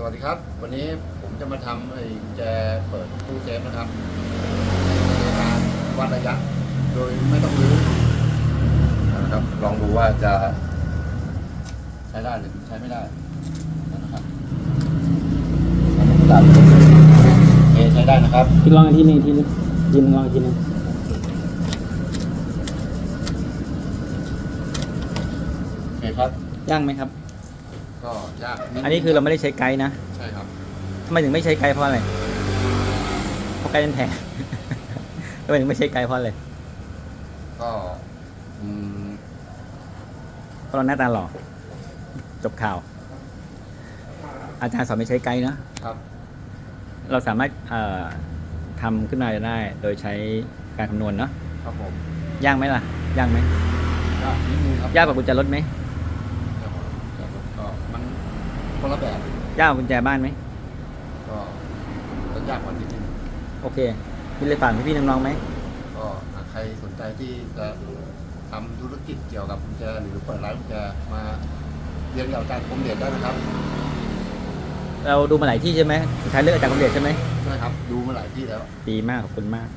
สวัสดีครับ วันนี้ผมจะมาทำไอ้กุญแจเปิดตู้เซฟนะครับในการวัดระยะโดยไม่ต้องรื้อนะครับ ลองดูว่าจะใช้ได้หรือใช้ไม่ได้นะครับดับโอเคใช้ได้นะครับพี่ลองอีกทีหนึงอีกทีหนึงยินงลองอีกทีหนึงโอเคครับย่างไหมครับ ก็ยากดอันนี้คือเราไม่ได้ใช้ไกด์นะใช่ครับ ทำไมถึงไม่ใช้ไกด์เพราะอะไร เพราะไกด์มันแพง ทำไมถึงไม่ใช้ไกด์เพราะอะไรก็อืมเพราะเราหน้าตาหล่อ จบข่าว อาจารย์สอนไม่ใช้ไกด์นะครับ เราสามารถเอ่อทำขึ้นมาได้ โดยใช้การคำนวณเนาะ ครับผมย่างไหมล่ะย่างไหมยากนิดนึงครับ ยากกว่ากุญแจรถไหมครับผมแต่ก็ มันคนละแบบยากกว่ากุญแจบ้านไหม ก็ก็ยากกว่านิดนึงโอเคมีเลยฝากพี่ๆน้องๆไหม ก็หากใครสนใจที่จะทำธุรกิจเกี่ยวกับกุญแจหรือเปิดร้านกุญแจมาเรียนกับอาจารย์คมเดชได้นะครับเราดูมาหลายที่ใช่ไหมสุดท้ายเลือกอาจารย์คมเดชใช่ไหมใช่ครับ ดูมาหลายที่แล้ว ดีมากขอบคุณมาก